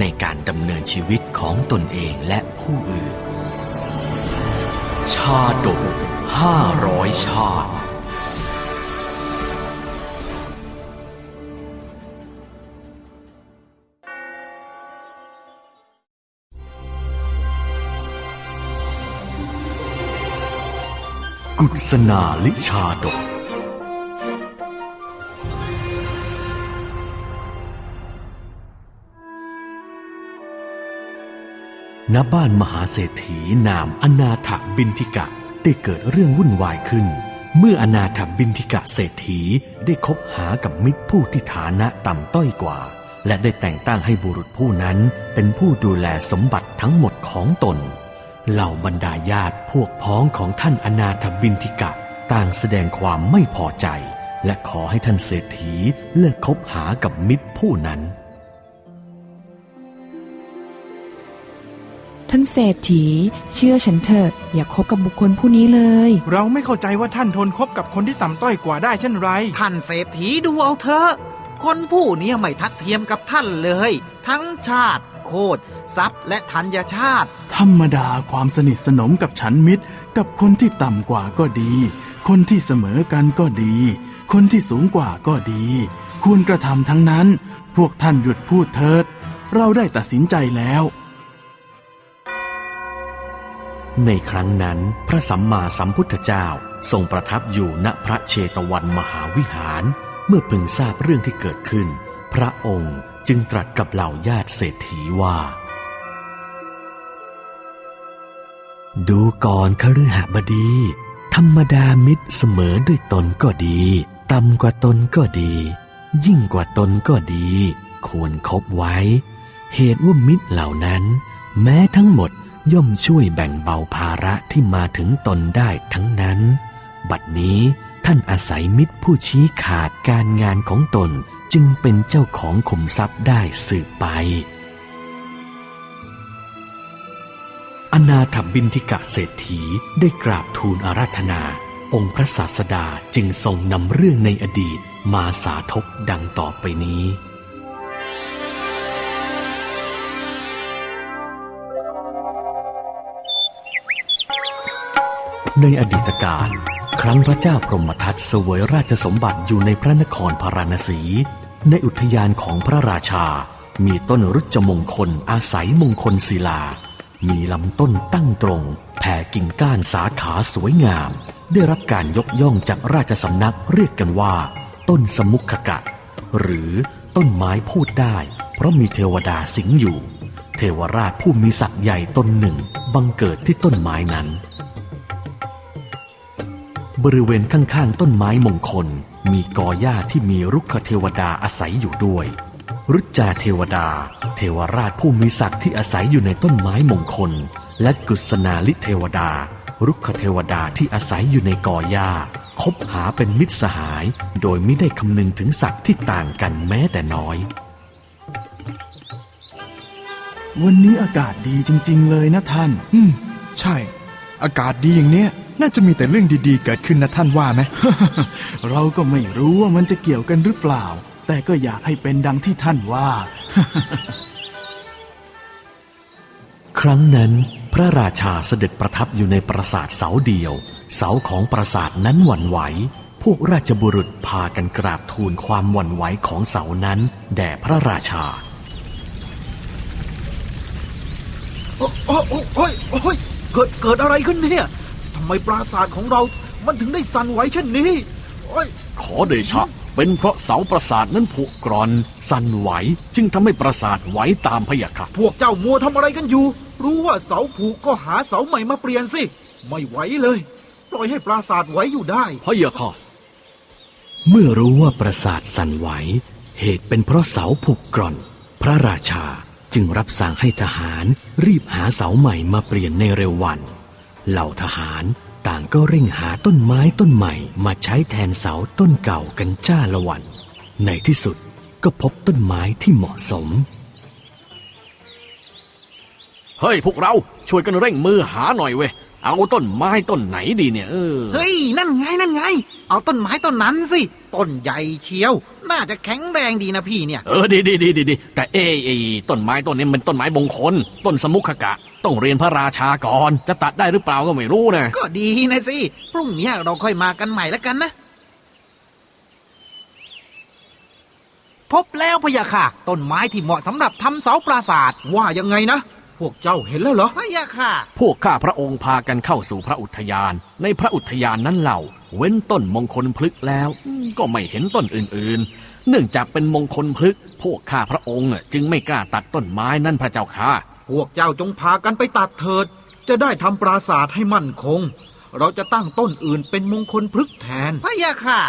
ในการดำเนินชีวิตของตนเองและผู้อื่น ชาดกห้าร้อยชาติกุศนาลิชาดก ณบ้านมหาเศรษฐีนามอนาถบินทิกะได้เกิดเรื่องวุ่นวายขึ้น เมื่ออนาถบินทิกะเศรษฐีได้คบหากับมิตรผู้ที่ฐานะต่ำต้อยกว่า และได้แต่งตั้งให้บุรุษผู้นั้นเป็นผู้ดูแลสมบัติทั้งหมดของตน เหล่าบรรดาญาติพวกพ้องของท่านอนาถบินทิกะต่างแสดงความไม่พอใจ และขอให้ท่านเศรษฐีเลิกคบหากับมิตรผู้นั้น ท่านเศรษฐี เชื่อฉันเถอะอย่าคบกับบุคคลผู้นี้เลย เราไม่เข้าใจว่าท่านทนคบกับคนที่ต่ำต้อยกว่าได้เช่นไร ท่านเศรษฐีดูเอาเถอะคนผู้นี้ไม่ทัดเทียมกับท่านเลย ทั้งชาติ โคตรทรัพย์และธัญชาติ ธรรมดาความสนิทสนมกับฉันมิตร กับคนที่ต่ำกว่าก็ดี คนที่เสมอกันก็ดี คนที่สูงกว่าก็ดี ควรกระทำทั้งนั้น พวกท่านหยุดพูดเถิด เราได้ตัดสินใจแล้ว ในครั้งนั้นพระสัมมาสัมพุทธเจ้าทรงประทับอยู่ณพระเชตวันมหาวิหาร เมื่อพึงทราบเรื่องที่เกิดขึ้น พระองค์จึงตรัสกับเหล่าญาติเศรษฐีว่า ดูก่อนคฤหบดี ธรรมดามิตรเสมอด้วยตนก็ดี ต่ำกว่าตนก็ดี ยิ่งกว่าตนก็ดี ควรคบไว้ เหตุว่ามิตรเหล่านั้น แม้ทั้งหมด ย่อมช่วยแบ่งเบาภาระที่มาถึงตนได้ทั้งนั้น บัดนี้ท่านอาศัยมิตรผู้ชี้ขาดการงานของตนจึงเป็นเจ้าของขุมทรัพย์ได้สืบไป อนาถบินทิกะเศรษฐีได้กราบทูลอาราธนา องค์พระศาสดาจึงทรงนำเรื่องในอดีตมาสาธกดังต่อไปนี้ ในอดีตการ ครั้งพระเจ้าพรหมทัตเสวยราชสมบัติอยู่ในพระนครพาราณสี ในอุทยานของพระราชา มีต้นรุจมงคลอาศัยมงคลศิลา มีลำต้นตั้งตรง แผ่กิ่งก้านสาขาสวยงาม ได้รับการยกย่องจากราชสำนักเรียกกันว่า ต้นสมุขกะ หรือต้นไม้พูดได้ เพราะมีเทวดาสิงอยู่ เทวราชผู้มีศักย์ใหญ่ตนหนึ่งบังเกิดที่ต้นไม้นั้น บริเวณข้างๆต้นไม้มงคล มีกอหญ้าที่มีรุกขเทวดาอาศัยอยู่ด้วยรุจจาเทวดา เทวราชผู้มีศักดิ์ที่อาศัยอยู่ในต้นไม้มงคล และกุศนาลิเทวดา รุกขเทวดาที่อาศัยอยู่ในกอหญ้าคบหาเป็นมิตรสหาย โดยไม่ได้คำนึงถึงศักดิ์ที่ต่างกันแม้แต่น้อย วันนี้อากาศดีจริง ๆ เลยนะท่าน อืม ใช่ อากาศดีอย่างเนี้ย น่าจะมีแต่เรื่องดีๆ เกิดขึ้นนะท่านว่าไหม เราก็ไม่รู้ว่ามันจะเกี่ยวกันหรือเปล่า แต่ก็อยากให้เป็นดังที่ท่านว่า ครั้งนั้น พระราชาเสด็จประทับอยู่ในปราสาทเสาเดียว เสาของปราสาทนั้นหวั่นไหว พวกราชบุรุษพากันกราบทูลความหวั่นไหวของเสานั้น แด่พระราชาโอ้โอ้โอ้โอ้ยโอ้ยเกิดเกิดอะไรขึ้นเนี่ย ทำไมปราสาทของเรา มันถึงได้สั่นไหวเช่นนี้โอ้ยขอเดชะ เป็นเพราะเสาปราสาทนั้นผุกร่อน สั่นไหว จึงทำให้ปราสาทไหวตามพะยะค่ะพวกเจ้ามัวทำอะไรกันอยู่ รู้ว่าเสาผูกก็หาเสาใหม่มาเปลี่ยนสิ ไม่ไหวเลย ปล่อยให้ปราสาทไหวอยู่ได้พะยะค่ะเมื่อรู้ว่าปราสาทสั่นไหว เหตุเป็นเพราะเสาผุกร่อน พระราชาจึงรับสั่งให้ทหารรีบหาเสาใหม่มาเปลี่ยนในเร็ววัน เหล่าทหารต่างก็เร่งหาต้นไม้ต้นใหม่มาใช้แทนเสาต้นเก่ากันจ้าละวัน ในที่สุดก็พบต้นไม้ที่เหมาะสม เฮ้ย พวกเราช่วยกันเร่งมือหาหน่อยเว้ยเอาต้นไม้ต้นไหนดีเนี่ยเออเฮ้ย นั่นไงนั่นไง เอาต้นไม้ต้นนั้นสิ ต้นใหญ่เชียว น่าจะแข็งแรงดีนะพี่เนี่ย เออดีดีดีดีดีแต่เอ้ยไอ้ต้นไม้ต้นนี้มันต้นไม้มงคล ต้นสมุขกะ ต้องเรียนพระราชาก่อน จะตัดได้หรือเปล่าก็ไม่รู้นะก็ดีนะสิ พรุ่งนี้เราค่อยมากันใหม่แล้วกันนะ พบแล้วพะยะค่ะ ต้นไม้ที่เหมาะสำหรับทำเสาปราสาทว่ายังไงนะ พวกเจ้าเห็นแล้วเหรอพะยะค่ะ พวกข้าพระองค์พากันเข้าสู่พระอุทยาน ในพระอุทยานนั้นเหล่า เว้นต้นมงคลพฤกษ์แล้วอืมก็ไม่เห็นต้นอื่นๆ เนื่องจากเป็นมงคลพฤกษ์พวกข้าพระองค์น่ะจึงไม่กล้าตัดต้นไม้นั่นพระเจ้าค่ะ พวกเจ้าจงพากันไปตัดเถิด จะได้ทำปราสาทให้มั่นคง เราจะตั้งต้นอื่นเป็นมงคลพฤกษ์แทนพะยะค่ะ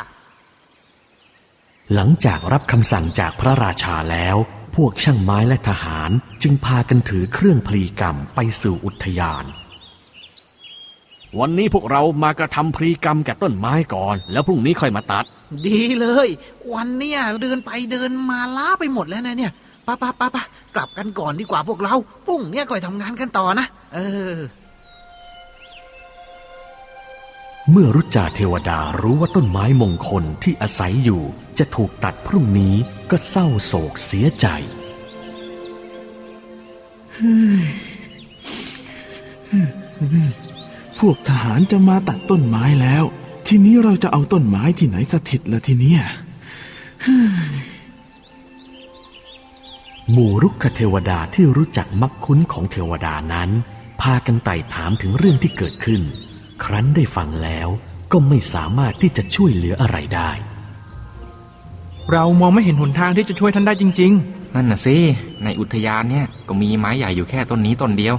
หลังจากรับคำสั่งจากพระราชาแล้ว พวกช่างไม้และทหารจึงพากันถือเครื่องพลีกรรมไปสู่อุทยาน วันนี้พวกเรามากระทำพรีกรรมแก่ต้นไม้ก่อน แล้วพรุ่งนี้ค่อยมาตัด ดีเลย วันเนี้ยเดินไปเดินมาล้าไปหมดแล้วนะเนี่ย ปะปะปะปะกลับกันก่อนดีกว่าพวกเราพรุ่งเนี้ยก่อยทำงานกันต่อนะ เออ เมื่อรุจาเทวดารู้ว่าต้นไม้มงคลที่อาศัยอยู่ จะถูกตัดพรุ่งนี้ก็เศร้าโศกเสียใจพวกทหารจะมาตัดต้นไม้แล้ว ทีนี้เราจะเอาต้นไม้ที่ไหนสถิตละทีเนี้ย หมู่รุกขเทวดาที่รู้จักมักคุ้นของเทวดานั้น พากันไต่ถามถึงเรื่องที่เกิดขึ้น ครั้นได้ฟังแล้วก็ไม่สามารถที่จะช่วยเหลืออะไรได้ เรามองไม่เห็นหนทางที่จะช่วยท่านได้จริง นั่นน่ะสิ ในอุทยานเนี่ยก็มีไม้ใหญ่อยู่แค่ต้นนี้ต้นเดียว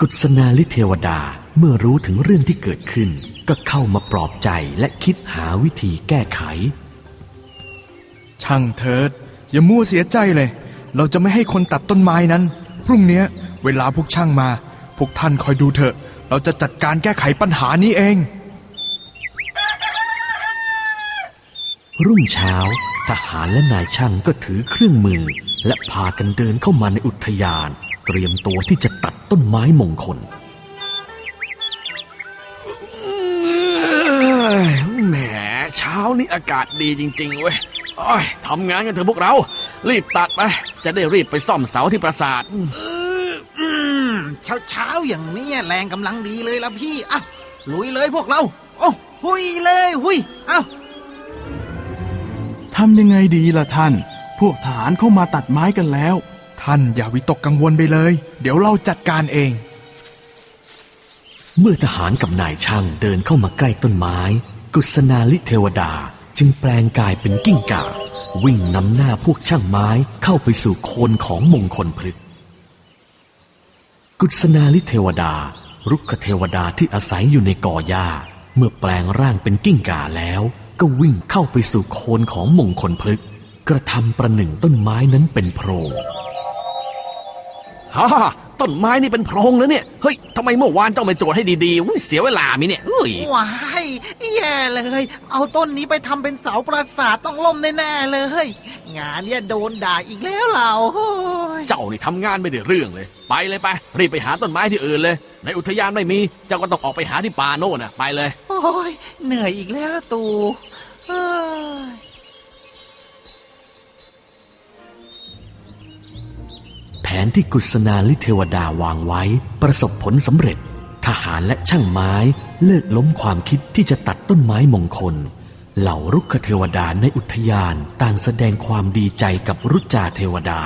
กุศนาลิเทวดาเมื่อรู้ถึงเรื่องที่เกิดขึ้น ก็เข้ามาปลอบใจและคิดหาวิธีแก้ไขๆช่างเถิด อย่ามั่วเสียใจเลย เราจะไม่ให้คนตัดต้นไม้นั้น พรุ่งเนี้ยเวลาพวกช่างมา พวกท่านคอยดูเถอะ เราจะจัดการแก้ไขปัญหานี้เอง รุ่งเช้า ทหารและนายช่างก็ถือเครื่องมือ และพากันเดินเข้ามาในอุทยาน เตรียมตัวที่จะตัดต้นไม้มงคลแหมเช้านี้อากาศดีจริง ๆ เว้ย โอ้ยทำงานกันเถอะพวกเรา รีบตัดไปจะได้รีบไปซ่อมเสาที่ปราสาทเช้าเช้าๆอย่างเนี้ยแรงกำลังดีเลยละพี่อะลุยเลยพวกเรา โอ้หุยเลยหุยเอ้าทำยังไงดีล่ะท่าน พวกทหารเข้ามาตัดไม้กันแล้ว ท่านอย่าวิตกกังวลไปเลย เดี๋ยวเราจัดการเอง เมื่อทหารกับนายช่างเดินเข้ามาใกล้ต้นไม้ กุศนาลิเทวดา จึงแปลงกายเป็นกิ้งก่า วิ่งนำหน้าพวกช่างไม้เข้าไปสู่โคนของมงคลพฤกกุศนาลิเทวดา รุกขเทวดาที่อาศัยอยู่ในกอหญ้า เมื่อแปลงร่างเป็นกิ้งก่าแล้ว ก็วิ่งเข้าไปสู่โคนของมงคลพฤกกระทำประหนึ่งต้นไม้นั้นเป็นโพรงฮ่า ต้นไม้นี่เป็นโพรงแล้วเนี่ย เฮ้ยทำไมเมื่อวานเจ้าไม่ตรวจให้ดีๆอุ๊ยเสียเวลามีเนี่ยเฮ้ยว้ายแย่เลย เอาต้นนี้ไปทำเป็นเสาปราสาทต้องล่มแน่ๆเลย งานเนี่ยโดนด่าอีกแล้วเราโอ้ยเจ้านี่ทำงานไม่ได้เรื่องเลย ไปเลยไป รีบไปหาต้นไม้ที่อื่นเลย ในอุทยานไม่มี เจ้าก็ต้องออกไปหาที่ป่าโน่นน่ะไปเลย โอ้ยเหนื่อยอีกแล้วล่ะตู นที่กุศนาลิเทวดาวางไว้ ประสบผลสำเร็จ ทหารและช่างไม้เลิกล้มความคิดที่จะตัดต้นไม้มงคล เหล่ารุกขเทวดาในอุทยานต่างแสดงความดีใจกับรุจาเทวดา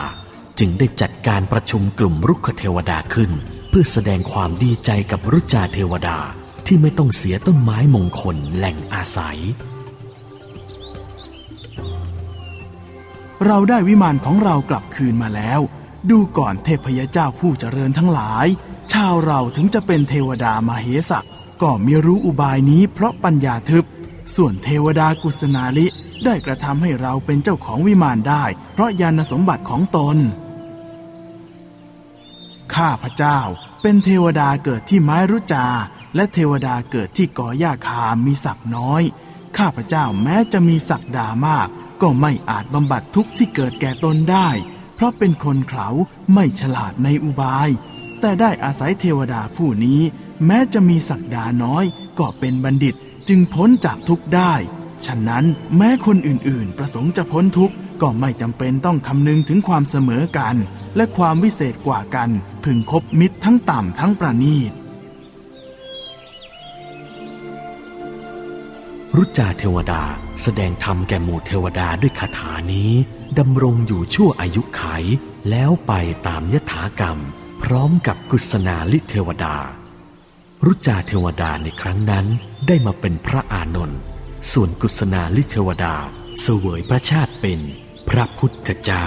จึงได้จัดการประชุมกลุ่มรุกขเทวดาขึ้น เพื่อแสดงความดีใจกับรุจาเทวดาที่ไม่ต้องเสียต้นไม้มงคลแหล่งอาศัยเราได้วิมานของเรากลับคืนมาแล้ว ดูก่อนเทพยเจ้าผู้เจริญทั้งหลาย ชาวเราถึงจะเป็นเทวดามาเหสักก็ไม่รู้อุบายนี้เพราะปัญญาทึบ ส่วนเทวดากุศนาลิได้กระทำให้เราเป็นเจ้าของวิมานได้ เพราะญาณสมบัติของตน ข้าพระเจ้าเป็นเทวดาเกิดที่ไม้รุจา และเทวดาเกิดที่กอหญ้าคามีศักน้อย ข้าพระเจ้าแม้จะมีศักดามาก ก็ไม่อาจบำบัดทุกข์ที่เกิดแก่ตนได้ เพราะเป็นคนเขาไม่ฉลาดในอุบาย แต่ได้อาศัยเทวดาผู้นี้ แม้จะมีศักดาน้อย ก็เป็นบัณฑิตจึงพ้นจากทุกข์ได้ ฉะนั้นแม้คนอื่นๆ ประสงค์จะพ้นทุกข์ก็ไม่จำเป็นต้องคำนึงถึงความเสมอกัน และความวิเศษกว่ากัน พึงคบมิตรทั้งต่ำทั้งประณีต รุจาเทวดาแสดงธรรมแก่หมู่เทวดาด้วยคาถานี้ดำรงอยู่ชั่วอายุไข แล้วไปตามยถากรรม พร้อมกับกุศนาลิเทวดา รุจาเทวดาในครั้งนั้นได้มาเป็นพระอานนท์ส่วนกุศนาลิเทวดาเสวยพระชาติเป็นพระพุทธเจ้า